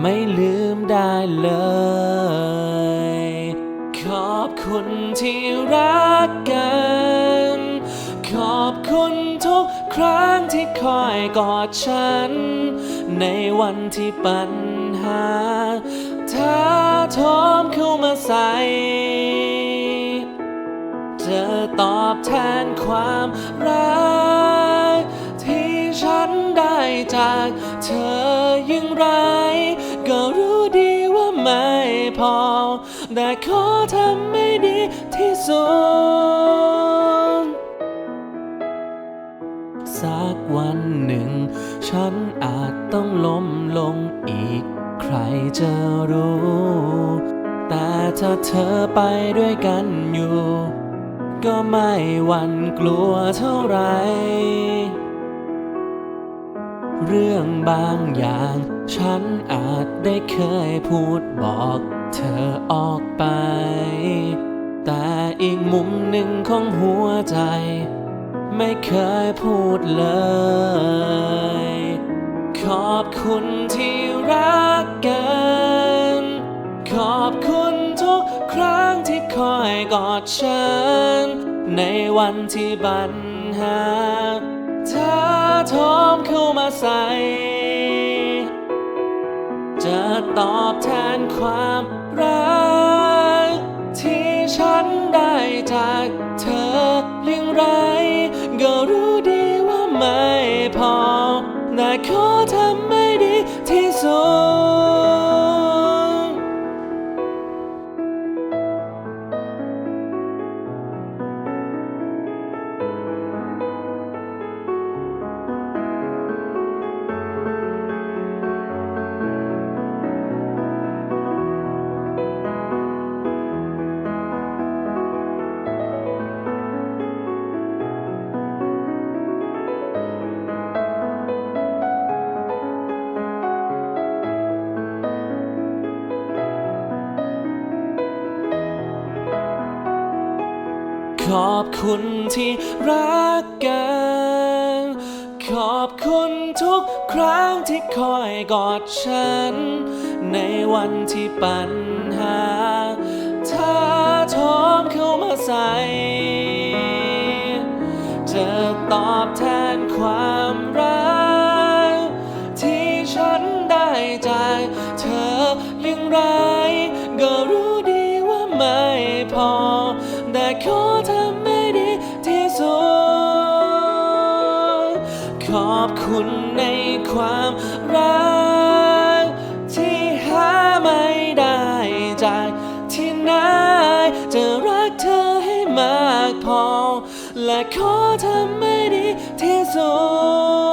ไม่ลืมได้เลย ขอบคุณที่รักกัน ขอบคุณทุกครั้งที่คอยกอดฉัน ในวันที่ปัญหาท้าโทมเข้ามาใส่จะตอบแทนความรัก ที่ฉันได้จากเธออย่งไรก็รู้ดีว่าไม่ พอ แต่ขอทำให้ดีที่สุด สักวันหนึ่ง ฉันอาจต้องล้มลงอีก ใครจะรู้ แต่ถ้าเธอไปด้วยกันอยู่ ก็ไม่หวั่นกลัวเท่าไหรเรื่องบางอย่าง ฉันอาจได้เคยพูดบอกเธอออกไป แต่อีกมุมหนึ่งของหัวใจ ไม่เคยพูดเลย ขอบคุณที่รักกัน ขอบคุณทุกครั้งที่คอยกอดฉัน ในวันที่ปัญหาท้าโทมเข้ามาใส่ ตอบแทนความรัก ที่ฉันได้จากเธอเพียงไร ก็รู้ดีว่าไม่พอแต่ขอทำไม่ดีที่สุด อบคุณที่รักกัน ขอบคุณทุกครั้งที่คอยกอดฉัน ในวันที่ปัญหาท้าโทมเข้ามาใส่จะตอบแทนความรัก ที่ฉันได้จากเธออย่างไร ก็รู้ดีว่าไม่พอ แต่ขอ ขอบคุณในความรัก ที่หาไม่ได้จากที่ไหนจะรักเธอให้มากพอ และขอทำให้ดีที่สุด